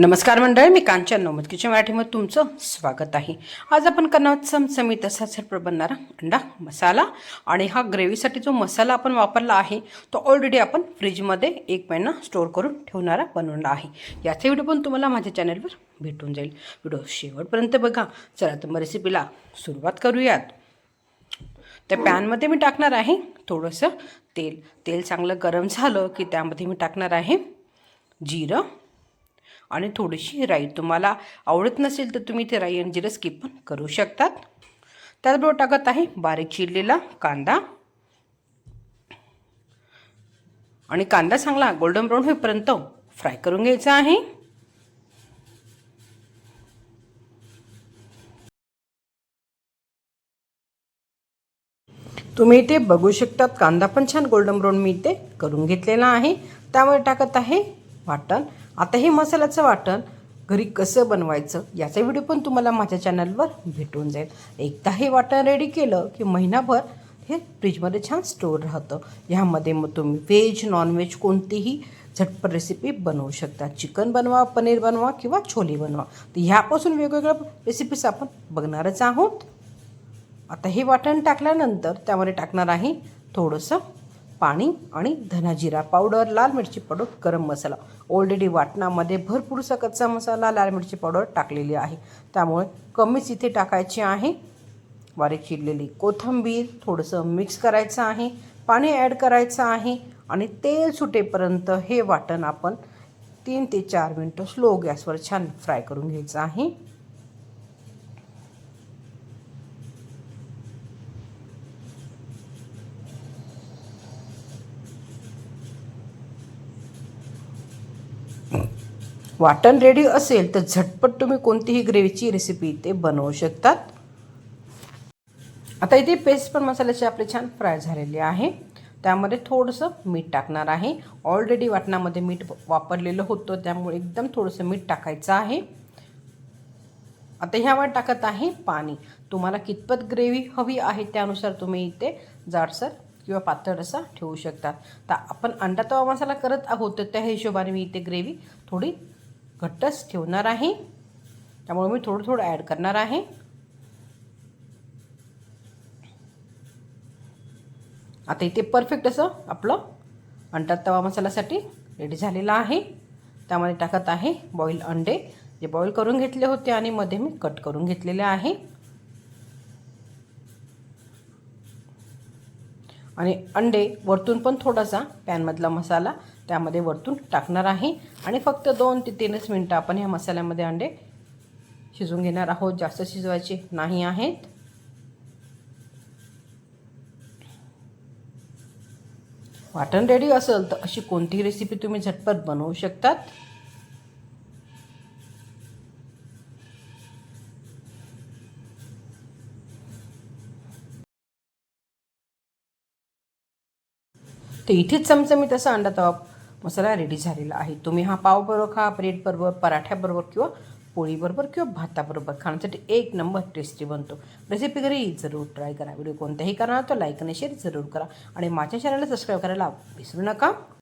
नमस्कार मंडळी मी कांचन नवमत किचन मराठीमध्ये तुमचं स्वागत आहे. आज आपण करणार आहोत चमचमीत असा झटपट बनणारा अंडा मसाला आणि हा ग्रेव्हीसाठी जो मसाला आपण वापरला आहे तो ऑलरेडी आपण फ्रीजमध्ये एक महिना स्टोअर करून ठेवणारा बनवला आहे. याचा व्हिडिओ पण तुम्हाला माझ्या चॅनलवर भेटून जाईल. व्हिडिओ शेवटपर्यंत बघा. चला तर मग रेसिपीला सुरुवात करूयात. त्या पॅनमध्ये मी टाकणार आहे थोडंसं तेल. तेल चांगलं गरम झालं की त्यामध्ये मी टाकणार आहे जिरं आणि थोडीशी राई. तुम्हाला आवडत नसेल तर तुम्ही ते राई आणि जिरं स्किप पण करू शकतात. त्याचबरोबर टाकत आहे बारीक चिरलेला कांदा. आणि कांदा चांगला गोल्डन ब्राऊन होईपर्यंत फ्राय करून घ्यायचा आहे. तुम्ही इथे बघू शकतात कांदा पण छान गोल्डन ब्राऊन मी इथे करून घेतलेला आहे. त्यामुळे टाकत आहे वाटण. आता हे मसाल्याचं वाटण घरी कसं बनवायचं याचा व्हिडिओ पण तुम्हाला माझ्या चॅनलवर भेटून जाईल. एकदा हे वाटण रेडी केलं की महिनाभर हे फ्रीजमध्ये छान स्टोअर राहतं. ह्यामध्ये मग तुम्ही व्हेज नॉनव्हेज कोणतीही झटपट रेसिपी बनवू शकता. चिकन बनवा पनीर बनवा किंवा छोले बनवा. तर ह्यापासून वेगवेगळ्या रेसिपीज आपण बघणारच आहोत. आता हे वाटण टाकल्यानंतर त्यामध्ये टाकणार आहे थोडंसं पाणी आणि धनाजिरा पावडर लाल मिरची पावडर गरम मसाला. ऑलरेडी वाटणामध्ये भरपूरसा कच्चा मसाला लाल मिरची पावडर टाकलेली आहे. त्यामुळे कमीच इथे टाकायची आहे. बारीक चिरलेली कोथिंबीर थोडंसं मिक्स करायचं आहे. पाणी ॲड करायचं आहे आणि तेल सुटेपर्यंत हे वाटण आपण तीन ते चार मिनटं स्लो गॅसवर छान फ्राय करून घ्यायचं आहे. वाटण रेडी असेल तर झटपट तुम्ही कोणतीही ग्रेव्हीची रेसिपी इथे बनवू शकतात. आता इथे पेस्ट पण मसाल्याचे आपले छान फ्राय झालेले आहे. त्यामध्ये थोडंसं मीठ टाकणार आहे. ऑलरेडी वाटणामध्ये मीठ वापरलेलं होतं त्यामुळे एकदम थोडंसं मीठ टाकायचं आहे. आता ह्यावर टाकत आहे पाणी. तुम्हाला कितपत ग्रेव्ही हवी आहे त्यानुसार तुम्ही इथे जाडसर किंवा पातळ असा ठेवू शकता. तर आपण अंडा तवा मसाला करत आहोत तर त्या हिशोबाने मी इथे ग्रेव्ही थोडी घट्टच ठेवणार आहे. त्यामुळे मी थोडं थोडं ॲड करणार आहे. आता इथे परफेक्ट असं आपलं अंडा तवा मसाल्यासाठी रेडी झालेला आहे. त्यामध्ये टाकत आहे बॉईल अंडे. जे बॉईल करून घेतले होते आणि मध्ये मी कट करून घेतलेले आहे. आणि अंडे वरतून पण थोडासा पॅनमधला मसाला त्यामध्ये वरतून टाकणार आहे. आणि फक्त दोन ते तीनच मिनटं आपण ह्या मसाल्यामध्ये अंडे शिजून घेणार आहोत. जास्त शिजवायचे नाही आहेत. वाटण रेडी असेल तर अशी कोणतीही रेसिपी तुम्ही झटपट बनवू शकतात? तर इथेच चमचमीत असा अंडा तवा मसाला रेडी झालेला आहे. तुम्ही हा पावबरोबर खा ब्रेडबरोबर पराठ्याबरोबर किंवा पोळीबरोबर किंवा भाताबरोबर खाण्यासाठी एक नंबर टेस्टी बनतो. रेसिपी घरी जरूर ट्राय करा. व्हिडिओ कोणत्याही करणार तो लाईक आणि शेअर जरूर करा. आणि माझ्या चॅनलला सबस्क्राईब करायला विसरू नका.